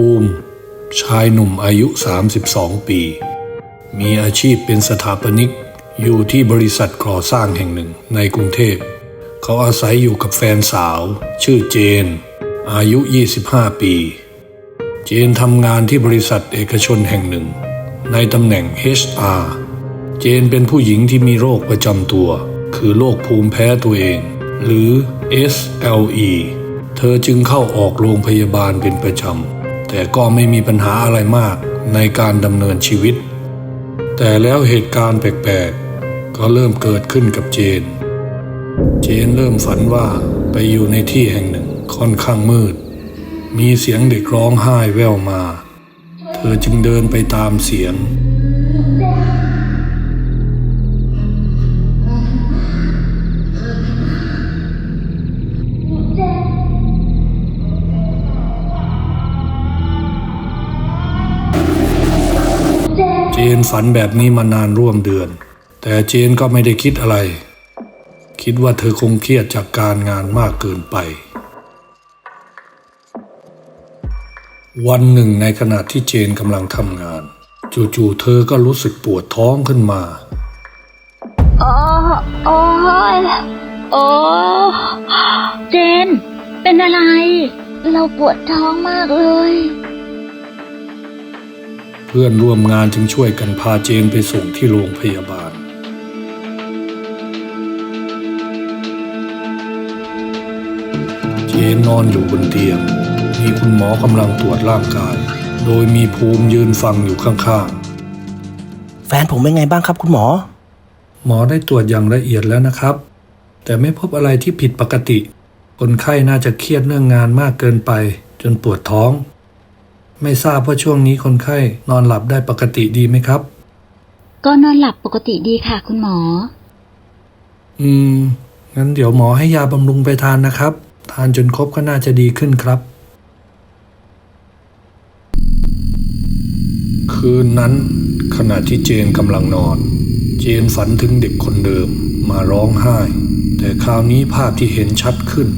ภูมิ ชายหนุ่มอายุ 32 ปี มีอาชีพเป็นสถาปนิก อยู่ที่บริษัทก่อสร้างแห่งหนึ่งในกรุงเทพ เขาอาศัยอยู่กับแฟนสาว ชื่อเจน อายุ 25 ปี เจนทำงานที่บริษัทเอกชนแห่งหนึ่ง ในตำแหน่ง HR เจนเป็นผู้หญิงที่มีโรคประจำตัว คือโรคภูมิแพ้ตัวเอง หรือ SLE เธอจึงเข้าออกโรงพยาบาลเป็นประจำ แต่ก็ไม่มีปัญหาอะไรมากในการดำเนินชีวิต แต่แล้วเหตุการณ์แปลกๆ ก็เริ่มเกิดขึ้นกับเจน เจนเริ่มฝันว่าไปอยู่ในที่แห่งหนึ่งค่อนข้างมืด มีเสียงเด็กร้องไห้แว่วมา เธอจึงเดินไปตามเสียง นฝันแบบนี้มานานร่วมเดือน แต่เจนก็ไม่ได้คิดอะไร คิดว่าเธอคงเครียดจากการงานมากเกินไป วันหนึ่งในขณะที่เจนกำลังทำงาน จู่ๆเธอก็รู้สึกปวดท้องขึ้นมาโอ้โอ้ยโอ้เจน เป็นอะไร เราปวดท้องมากเลย เพื่อนร่วมงานจึงช่วยกันพาเจนไปส่งที่โรงพยาบาล เจนนอนอยู่บนเตียง มีคุณหมอกำลังตรวจร่างกาย โดยมีภูมิยืนฟังอยู่ข้างแฟนผมเป็นไงบ้างครับคุณหมอๆหมอได้ตรวจอย่างละเอียดแล้วนะครับ แต่ไม่พบอะไรที่ผิดปกติ คนไข้น่าจะเครียดเรื่องงานมากเกินไป จนปวดท้อง ไม่ทราบว่าช่วงนี้คนไข้นอนหลับได้ปกติดีไหมครับ ก็นอนหลับปกติดีค่ะ คุณหมอ อืม งั้นเดี๋ยวหมอให้ยาบำรุงไปทานนะครับ ทานจนครบก็น่าจะดีขึ้นครับ คืนนั้น ขณะที่เจนกำลังนอน เจนฝันถึงเด็กคนเดิมมาร้องไห้ แต่คราวนี้ภาพที่เห็นชัดขึ้น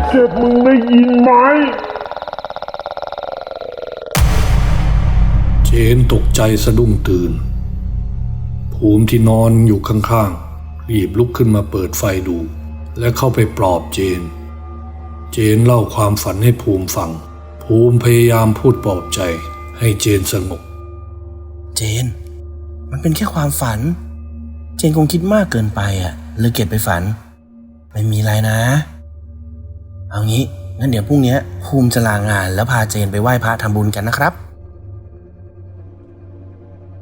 หนูเจ็บมึงได้ยินไหม เจนตกใจสะดุ้งตื่น ภูมิที่นอนอยู่ข้างๆ รีบลุกขึ้นมาเปิดไฟดู และเข้าไปปลอบเจน เจนเล่าความฝันให้ภูมิฟัง ภูมิพยายามพูดปลอบใจให้เจนสงบ เจน มันเป็นแค่ความฝัน เจนคงคิดมากเกินไปอะเลยเก็บไปฝัน ไม่มีอะไรนะ เอางี้งั้นเดี๋ยวพรุ่งนี้ภูมิจะลางานแล้วพาเจนไปไหว้พระทำบุญกันนะครับ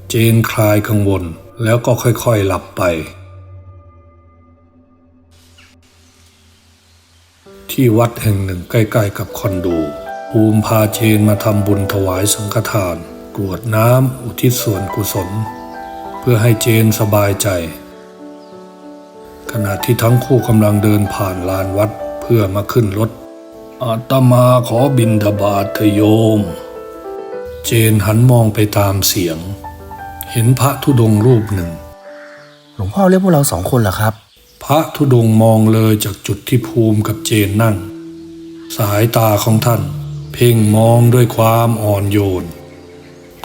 เจนคลายกังวลแล้วก็ค่อยๆหลับไป ที่วัดแห่งหนึ่งใกล้ๆกับคอนโดภูมิพาเจนมาทำบุญถวายสังฆทาน กรวดน้ำอุทิศส่วนกุศล เพื่อให้เจนสบายใจ ขณะที่ทั้งคู่กำลังเดินผ่านลานวัด พื่อมาขึ้นรถอาตมาขอบินทบาทเถอะโยม เจนหันมองไปตามเสียง เห็นพระธุดงค์รูปหนึ่ง หลวงพ่อเรียกพวกเราสองคนเหรอครับ พระธุดงค์มองเลยจากจุดที่ภูมิกับเจนนั่ง สายตาของท่าน เพ่งมองด้วยความอ่อนโยน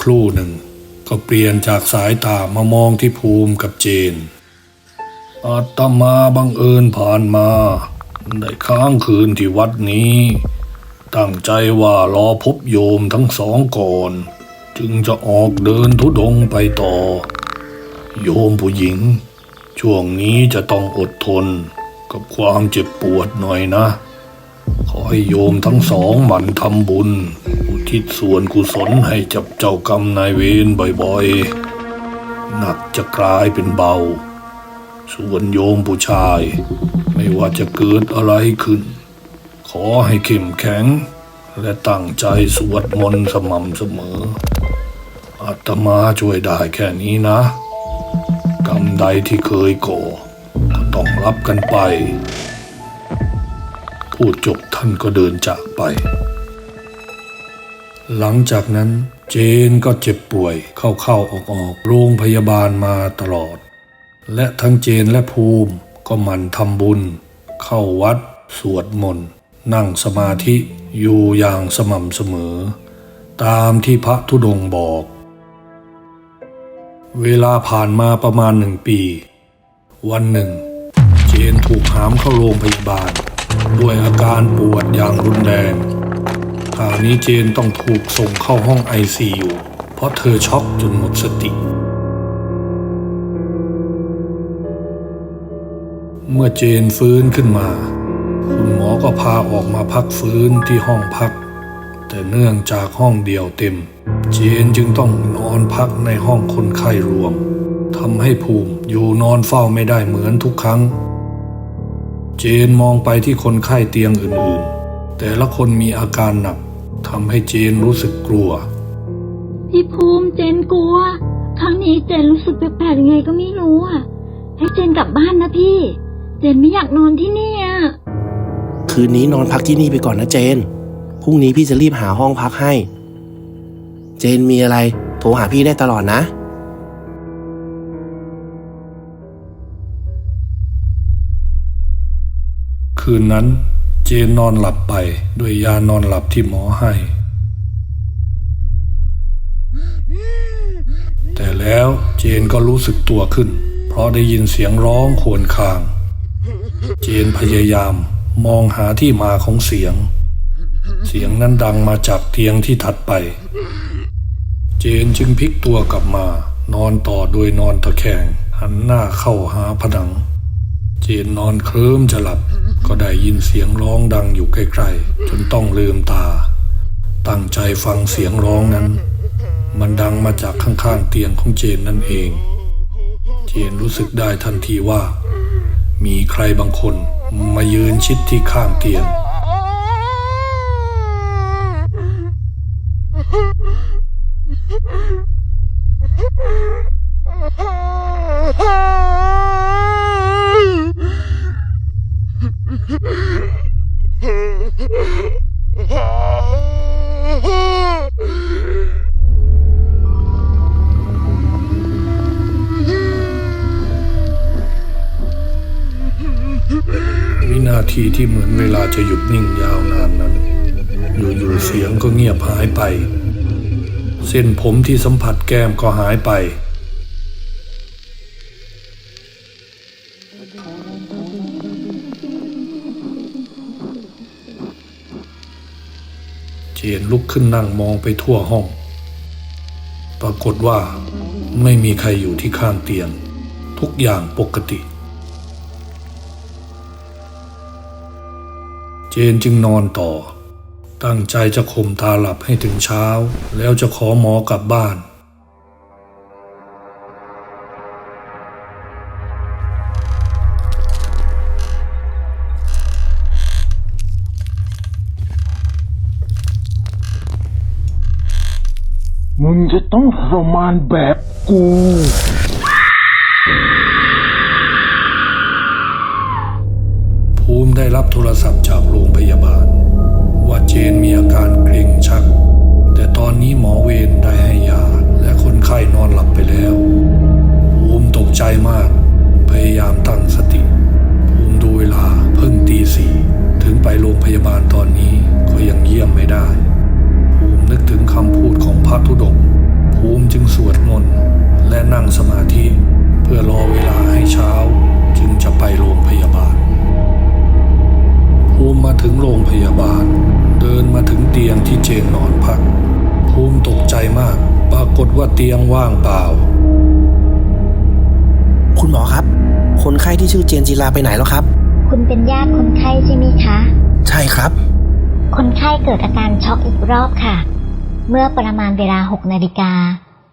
ครู่หนึ่งก็เปลี่ยนจากสายตามามองที่ภูมิกับเจนอาตมาบังเอิญผ่านมา ได้ค้างคืนที่วัดนี้ ตั้งใจว่ารอพบโยมทั้งสองก่อน จึงจะออกเดินทุดงค์ไปต่อ โยมผู้หญิง ช่วงนี้จะต้องอดทนกับความเจ็บปวดหน่อยนะ ขอให้โยมทั้งสองหมั่นทำบุญ อุทิศส่วนกุศลให้จับเจ้ากรรมนายเวรบ่อยๆ หนักจะกลายเป็นเบา ส่วนโยมผู้ชาย ไม่ว่าจะเกิดอะไรขึ้น ขอให้เข้มแข็ง และตั้งใจสวดมนต์สม่ำเสมอ อาตมาช่วยได้แค่นี้นะ กรรมใดที่เคยก่อก็ต้องรับกันไป พูดจบท่านก็เดินจากไป หลังจากนั้นเจนก็เจ็บป่วยเข้าๆออกๆโรงพยาบาลมาตลอด และทั้งเจนและภูมิ ก็มันทำบุญ เข้าวัด สวดมนต์ นั่งสมาธิอยู่อย่างสม่ำเสมอ ตามที่พระธุดงค์บอก เวลาผ่านมาประมาณหนึ่งปี วันหนึ่ง เจนถูกหามเข้าโรงพยาบาล ด้วยอาการปวดอย่างรุนแรงคราวนี้เจนต้องถูกส่งเข้าห้องไอซียูเพราะเธอช็อกจนหมดสติ เมื่อเจนฟื้นขึ้นมา คุณหมอก็พาออกมาพักฟื้นที่ห้องพัก แต่เนื่องจากห้องเดียวเต็ม เจนจึงต้องนอนพักในห้องคนไข้รวมทำให้ภูมิอยู่นอนเฝ้าไม่ได้เหมือนทุกครั้ง เจนมองไปที่คนไข้เตียงอื่นๆ แต่ละคนมีอาการหนักทำให้เจนรู้สึกกลัว พี่ภูมิเจนกลัว ครั้งนี้เจนรู้สึกแปลกๆยังไงก็ไม่รู้อะ ให้เจนกลับบ้านนะพี่ เจนไม่อยากนอนที่นี่อะ คืนนี้นอนพักที่นี่ไปก่อนนะเจน พรุ่งนี้พี่จะรีบหาห้องพักให้ เจนมีอะไร โทรหาพี่ได้ตลอดนะ คืนนั้นเจนนอนหลับไปด้วยยานอนหลับที่หมอให้ แต่แล้วเจนก็รู้สึกตัวขึ้น เพราะได้ยินเสียงร้องครวญคราง เจนพยายามมองหาที่มาของเสียง เสียงนั้นดังมาจากเตียงที่ถัดไป เจนจึงพลิกตัวกลับมา นอนต่อโดยนอนตะแคงหันหน้าเข้าหาผนัง เจนนอนเคลิ้มจะหลับ ก็ได้ยินเสียงร้องดังอยู่ใกล้ๆจนต้องลืมตา ตั้งใจฟังเสียงร้องนั้น มันดังมาจากข้างๆเตียงของเจนนั่นเอง เจนรู้สึกได้ทันทีว่า มีใครบางคนมายืนชิดที่ข้างเตียง นิ่งยาวนานนั้น อยู่ๆเสียงก็เงียบหายไป เส้นผมที่สัมผัสแก้มก็หายไป เจนลุกขึ้นนั่งมองไปทั่วห้อง ปรากฏว่าไม่มีใครอยู่ที่ข้างเตียง ทุกอย่างปกติเจนจึงนอนต่อ ตั้งใจจะข่มตาหลับให้ถึงเช้า แล้วจะขอหมอกลับบ้านมึงจะต้องทรมานแบบกู มิได้รับโทรศัพท์จากโรงพยาบาล ว่าเจนมีอาการเกร็งชัก แต่ตอนนี้หมอเวรได้ให้ยา และคนไข้นอนหลับไปแล้วภูมิตกใจมาก พยายามตั้งสติภูมิดูเวลาเพิ่งตีสี่ถึงไปโรงพยาบาลตอนนี้ก็ยังเยี่ยมไม่ได้ภูมินึกถึงคำพูดของพระธุดงค์ภูมิจึงสวดมนต์และนั่งสมาธิเพื่อรอเวลา มิมาถึงโรงพยาบาล เดินมาถึงเตียงที่เจนนอนพักพภูมิตกใจมาก ปรากฏว่าเตียงว่างเปล่า คุณหมอครับ คนไข้ที่ชื่อเจนจีลาไปไหนแล้วครับ คุณเป็นญาติคนไข้ใช่ไหมคะ ใช่ครับ คนไข้เกิดอาการช็อกอีกรอบค่ะ เมื่อประมาณเวลา 6 นาฬิกา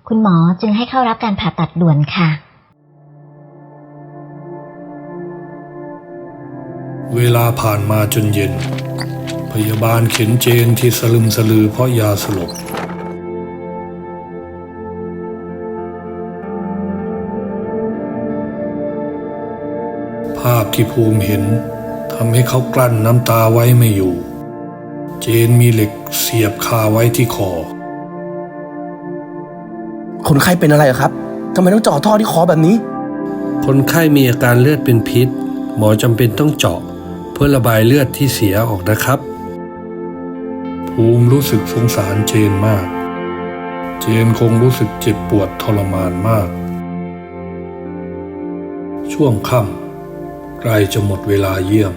คุณหมอจึงให้เข้ารับการผ่าตัดด่วนค่ะ เวลาผ่านมาจนเย็น พยาบาลเข็นเจนที่สลึมสลือเพราะยาสลบภาพที่ภูมิเห็นทำให้เขากลั้นน้ำตาไว้ไม่อยู่ เจนมีเหล็กเสียบคาไว้ที่คอ คนไข้เป็นอะไรเหรอครับทำไมต้องเจ่อท่อที่คอแบบนี้ คนไข้มีอาการเลือดเป็นพิษ หมอจำเป็นต้องเจาะเพื่อระบายเลือดที่เสียออกนะครับ ภูมิรู้สึกสงสารเจนมาก เจนคงรู้สึกเจ็บปวดทรมานมาก ช่วงค่ำใกล้จะหมดเวลาเยี่ยม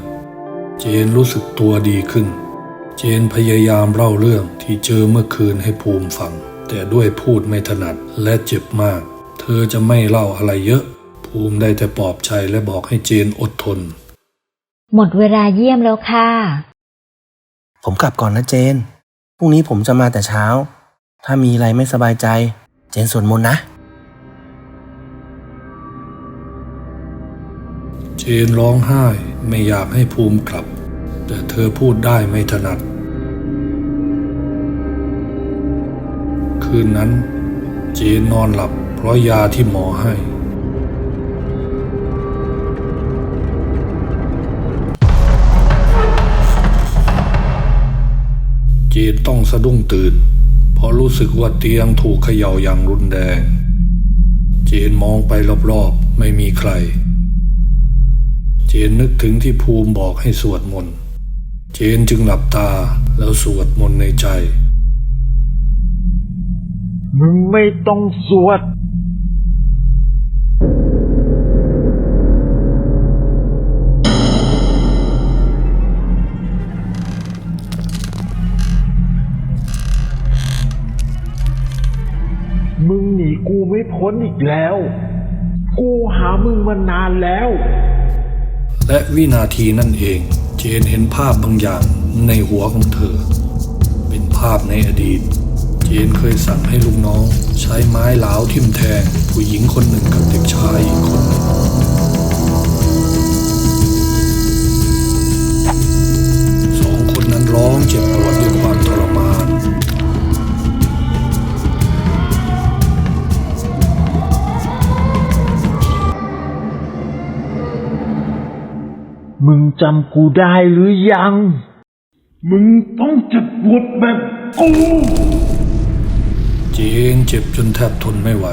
เจนรู้สึกตัวดีขึ้น เจนพยายามเล่าเรื่องที่เจอเมื่อคืนให้ภูมิฟัง แต่ด้วยพูดไม่ถนัดและเจ็บมาก เธอจะไม่เล่าอะไรเยอะ ภูมิได้แต่ปลอบใจและบอกให้เจนอดทน หมดเวลาเยี่ยมแล้วค่ะ ผมกลับก่อนนะเจน พรุ่งนี้ผมจะมาแต่เช้า ถ้ามีอะไรไม่สบายใจ เจนสวดมนต์นะ เจนร้องไห้ไม่อยากให้ภูมิกลับ แต่เธอพูดได้ไม่ถนัด คืนนั้น เจนนอนหลับเพราะยาที่หมอให้ เจนต้องสะดุ้งตื่นเพราะรู้สึกว่าเตียงถูกเขย่าอย่างรุนแรง เจนมองไปรอบๆไม่มีใคร เจนนึกถึงที่ภูมิบอกให้สวดมนต์ เจนจึงหลับตาแล้วสวดมนต์ในใจ มึงไม่ต้องสวด กูไม่พ้นอีกแล้ว กูหามึงมานานแล้ว และวินาทีนั่นเอง เจนเห็นภาพบางอย่างในหัวของเธอ เป็นภาพในอดีต เจนเคยสั่งให้ลูกน้อง ใช้ไม้หลาวทิ่มแทง ผู้หญิงคนหนึ่งกับเด็กชายอีกคนหนึ่งสองคนนั้นร้องเจ็บปวดด้วยความทรมาน มึงจำกูได้หรือยัง มึงต้องเจ็บปวดแบบกูเจนเจ็บจนแทบทนไม่ไหว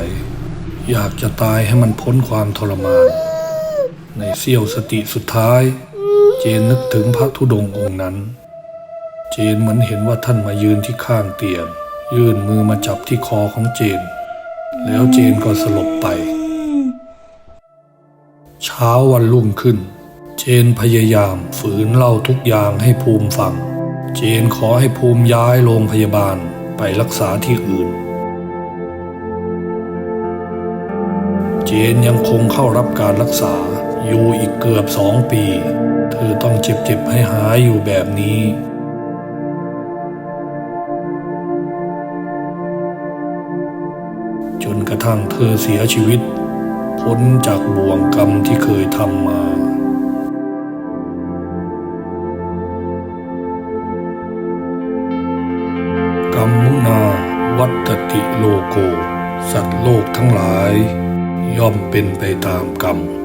อยากจะตายให้มันพ้นความทรมาน ในเสี้ยวสติสุดท้าย เจนนึกถึงพระธุดงค์องค์นั้น เจนเหมือนเห็นว่าท่านมายืนที่ข้างเตียงยื่นมือมาจับที่คอของเจน แล้วเจนก็สลบไป เช้าวันรุ่งขึ้น เจนพยายามฝืนเล่าทุกอย่างให้ภูมิฟัง เจนขอให้ภูมิย้ายโรงพยาบาลไปรักษาที่อื่น เจนยังคงเข้ารับการรักษาอยู่อีกเกือบสองปี เธอต้องเจ็บๆให้หายอยู่แบบนี้ จนกระทั่งเธอเสียชีวิต พ้นจากบ่วงกรรมที่เคยทำมา เป็นไปตามกรรม